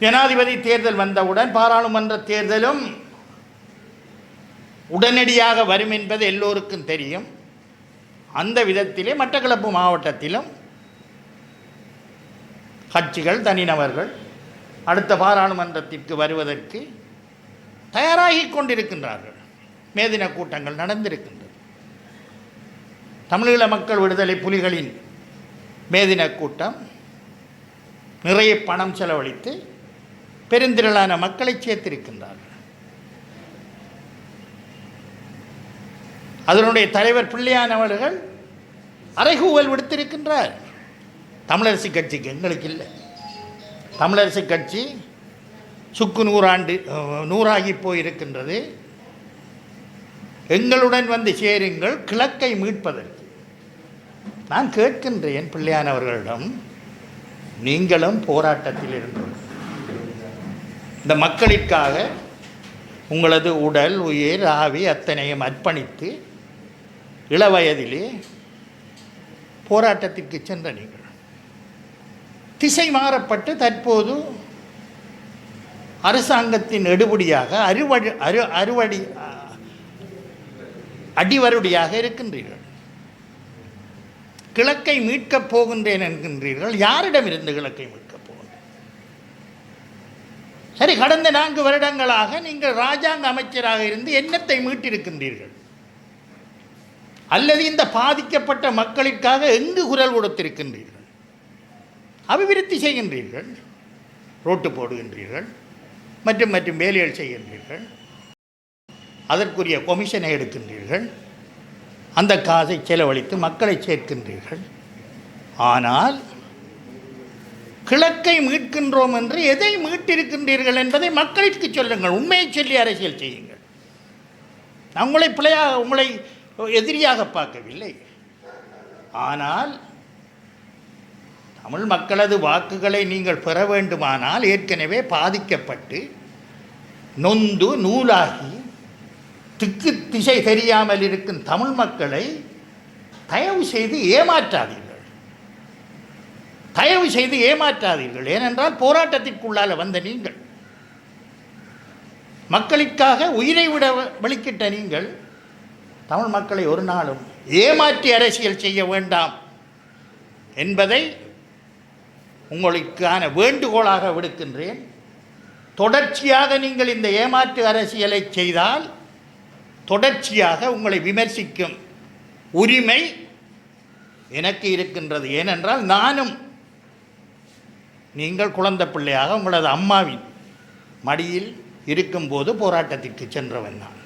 ஜனாதிபதி தேர்தல் வந்தவுடன் பாராளுமன்ற தேர்தலும் உடனடியாக வரும் என்பது எல்லோருக்கும் தெரியும். அந்த விதத்திலே மட்டக்களப்பு மாவட்டத்திலும் கட்சிகள் தனிநபர்கள் அடுத்த பாராளுமன்றத்திற்கு வருவதற்கு தயாராகி கொண்டிருக்கின்றார்கள். மேதின கூட்டங்கள் நடந்திருக்கின்றது. தமிழீழ மக்கள் விடுதலை புலிகளின் மேதின கூட்டம் நிறைய பணம் செலவழித்து பெருந்திரளான மக்களை சேர்த்திருக்கின்றார்கள் அதனுடைய தலைவர் பிள்ளையானவர்கள் அறைகூவல் விடுத்திருக்கின்றார். தமிழரசு கட்சிக்கு எங்களுக்கு இல்லை. தமிழரசு கட்சி சுக்கு நூறாண்டு நூறாகி போயிருக்கின்றது. எங்களுடன் வந்து சேருங்கள் கிழக்கை மீட்பதற்கு. நான் கேட்கின்றேன் பிள்ளையானவர்களிடம் நீங்களும் போராட்டத்தில் இருந்தோம் இந்த மக்களுக்காக உங்களது உடல் உயிர் ஆவி அத்தனையும் அர்ப்பணித்து இளவயதிலே போராட்டத்திற்கு சென்ற நீங்கள். திசை மாறப்பட்டு தற்போது அரசாங்கத்தின் எடுபடியாக அறுவடி அரு அறுவடி அடிவருடியாக இருக்கின்றீர்கள். கிழக்கை மீட்கப் போகின்றேன் என்கின்றீர்கள். யாரிடமிருந்து கிழக்கை மீட்க சரி கடந்த நான்கு வருடங்களாக நீங்கள் ராஜாங்க அமைச்சராக இருந்து என்னத்தை மீட்டிருக்கின்றீர்கள்? அல்லது இந்த பாதிக்கப்பட்ட மக்களுக்காக எங்கு குரல் கொடுத்திருக்கின்றீர்கள்? அபிவிருத்தி செய்கின்றீர்கள் ரோட்டு போடுகின்றீர்கள் மற்றும் மற்றும் வேலைகள் செய்கின்றீர்கள் அதற்குரிய கொமிஷனை எடுக்கின்றீர்கள் அந்த காசை செலவழித்து மக்களை சேர்க்கின்றீர்கள். ஆனால் கிழக்கை மீட்கின்றோம் என்று எதை மீட்டிருக்கின்றீர்கள் என்பதை மக்களுக்கு சொல்லுங்கள். உண்மையை சொல்லி அரசியல் செய்யுங்கள். நான் உங்களை பிழையாக உங்களை எதிரியாக பார்க்கவில்லை. ஆனால் தமிழ் மக்களது வாக்குகளை நீங்கள் பெற வேண்டுமானால் ஏற்கனவே பாதிக்கப்பட்டு நொந்து நூலாகி திக்கு திசை தெரியாமல் இருக்கும் தமிழ் மக்களை தயவு செய்து ஏமாற்றாதீர்கள். தயவு செய்து ஏமாற்றாதீர்கள். ஏனென்றால் போராட்டத்திற்குள்ளால் வந்த நீங்கள். மக்களுக்காக உயிரை விட வெளிக்கிட்ட நீங்கள் தமிழ் மக்களை ஒரு நாளும் ஏமாற்றி அரசியல் செய்ய வேண்டாம் என்பதை உங்களுக்கான வேண்டுகோளாக விடுக்கின்றேன். தொடர்ச்சியாக நீங்கள் இந்த ஏமாற்று அரசியலை செய்தால் தொடர்ச்சியாக உங்களை விமர்சிக்கும் உரிமை எனக்கு இருக்கின்றது. ஏனென்றால் நானும் நீங்கள் குழந்தை பிள்ளையாக உங்களது அம்மாவின் மடியில் இருக்கும்போது போராட்டத்திற்கு சென்றவன் நான்.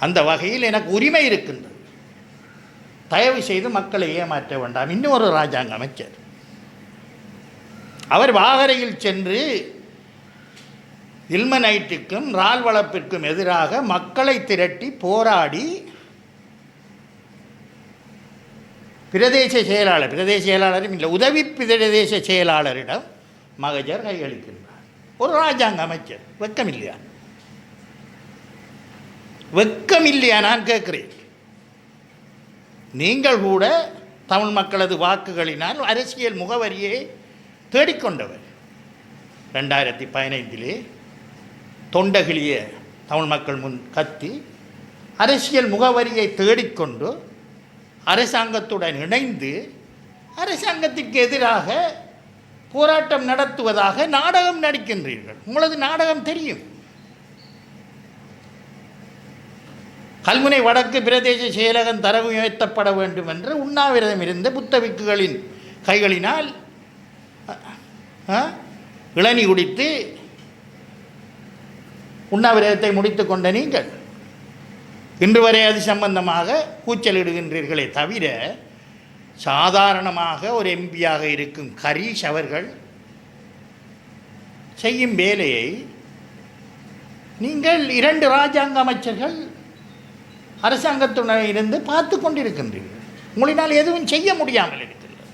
அந்த வகையில் எனக்கு உரிமை இருக்கின்றது. தயவு செய்து மக்களை ஏமாற்ற வேண்டாம். இன்னொரு ராஜாங்க அமைச்சர். அவர் வாகரையில் சென்று இல்மனைட்டுக்கும் ரால் வளர்ப்பிற்கும் எதிராக மக்களை திரட்டி போராடி பிரதேச செயலாளர் பிரதேச செயலாளரும் இல்லை உதவி பிரதேச செயலாளரிடம் மகஜர் கையளிக்கின்றார். ஒரு ராஜாங்க அமைச்சர் வெக்கம் இல்லையா வெக்கம் இல்லையா நான் கேட்குறேன். நீங்கள் கூட தமிழ் மக்களது வாக்குகளினால் அரசியல் முகவரியை தேடிக்கொண்டவர். ரெண்டாயிரத்தி பதினைந்திலே தொண்டகிளிய தமிழ் மக்கள் முன் கத்தி அரசியல் முகவரியை தேடிக்கொண்டு அரசாங்கத்துடன் இணைந்து அரசாங்கத்திற்கு எதிராக போராட்டம் நடத்துவதாக நாடகம் நடிக்கின்றீர்கள். உங்களது நாடகம் தெரியும். கல்முனை வடக்கு பிரதேச செயலகம் தரவு உயர்த்தப்பட வேண்டும் என்று உண்ணாவிரதம் இருந்த புத்தவிக்குகளின் கைகளினால் இளநி குடித்து உண்ணாவிரதத்தை முடித்து கொண்ட நீங்கள். இன்று வரை அது சம்பந்தமாக கூச்சலிடுகின்றீர்களே தவிர சாதாரணமாக ஒரு எம்பியாக இருக்கும் ஹரீஷ் அவர்கள் செய்யும் வேலையை நீங்கள் இரண்டு ராஜாங்க அமைச்சர்கள் அரசாங்கத்துடன் இருந்து பார்த்து கொண்டிருக்கின்றீர்கள். உங்களினால் எதுவும் செய்ய முடியாமல் இருக்கிறது.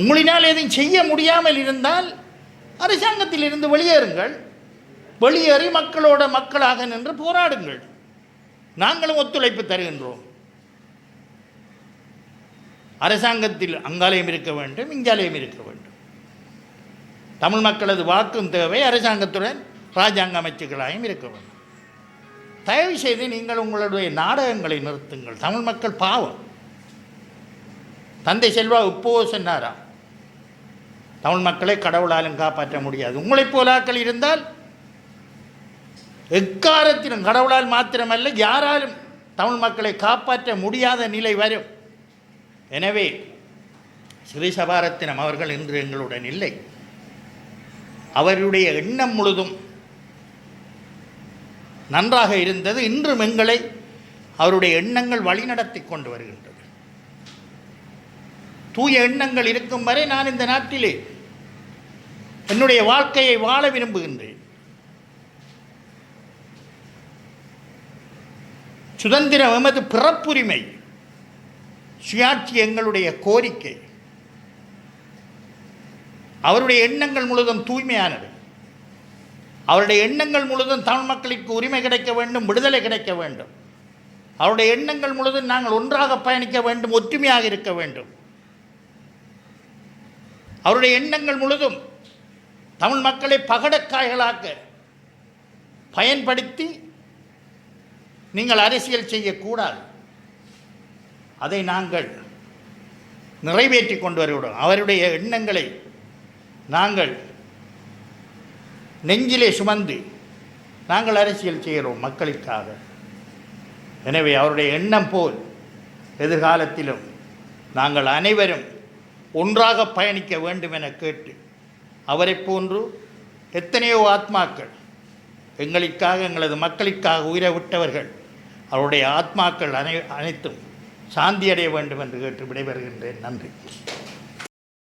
உங்களினால் எதுவும் செய்ய முடியாமல் இருந்தால் அரசாங்கத்தில் இருந்து வெளியேறுங்கள். வெளியேறி மக்களோட மக்களாக நின்று போராடுங்கள். நாங்களும் ஒத்துழைப்பு தருகின்றோம். அரசாங்கத்தில் அங்காலயம் இருக்க வேண்டும் இங்காலயம் இருக்க வேண்டும். தமிழ் மக்களது வாக்கும் தேவை அரசாங்கத்துடன் ராஜாங்க அமைச்சுகளாயும் இருக்க வேண்டும். தயவு செய்து நீங்கள் உங்களுடைய நாடகங்களை நிறுத்துங்கள். தமிழ் மக்கள் பாவம். தந்தை செல்வா இப்போ சொன்னாரா தமிழ் மக்களை கடவுளாலும் காப்பாற்ற முடியாது. உங்களைப் போலாக்கள் இருந்தால் எக்காரத்திலும் கடவுளால் மாத்திரமல்ல யாராலும் தமிழ் மக்களை காப்பாற்ற முடியாத நிலை வரும். எனவே ஸ்ரீ சபாரத்தினம் அவர்கள் இன்று எங்களுடன் இல்லை. அவருடைய எண்ணம் முழுதும் நன்றாக இருந்தது. இன்றும் எங்களை அவருடைய எண்ணங்கள் வழிநடத்தி கொண்டு வருகின்றது. தூய எண்ணங்கள் இருக்கும் வரை நான் இந்த நாட்டிலே என்னுடைய வாழ்க்கையை வாழ விரும்புகின்றேன். சுதந்திரம் எமது பிறப்புரிமை சுயாட்சி எங்களுடைய கோரிக்கை. அவருடைய எண்ணங்கள் முழுதும் தூய்மையானது அவருடைய எண்ணங்கள் முழுதும் தமிழ் மக்களுக்கு உரிமை கிடைக்க வேண்டும் விடுதலை கிடைக்க வேண்டும். அவருடைய எண்ணங்கள் முழுதும் நாங்கள் ஒன்றாக பயணிக்க வேண்டும் ஒற்றுமையாக இருக்க வேண்டும். அவருடைய எண்ணங்கள் முழுதும் தமிழ் மக்களை பகடக்காய்களாக்க பயன்படுத்தி நீங்கள் அரசியல் செய்யக்கூடாது. அதை நாங்கள் நிறைவேற்றி கொண்டு வருகிறோம். அவருடைய எண்ணங்களை நாங்கள் நெஞ்சிலே சுமந்து நாங்கள் அரசியல் செய்கிறோம் மக்களுக்காக. எனவே அவருடைய எண்ணம் போல் எதிர்காலத்திலும் நாங்கள் அனைவரும் ஒன்றாக பயணிக்க வேண்டும் என கேட்டு அவரைப் போன்று எத்தனையோ ஆத்மாக்கள் எங்களுக்காக எங்களது மக்களுக்காக உயிரை விட்டவர்கள் அவருடைய ஆத்மாக்கள் அனை அனைத்தும் சாந்தியடைய வேண்டும் என்று கேட்டு விடைபெறுகின்றேன். நன்றி.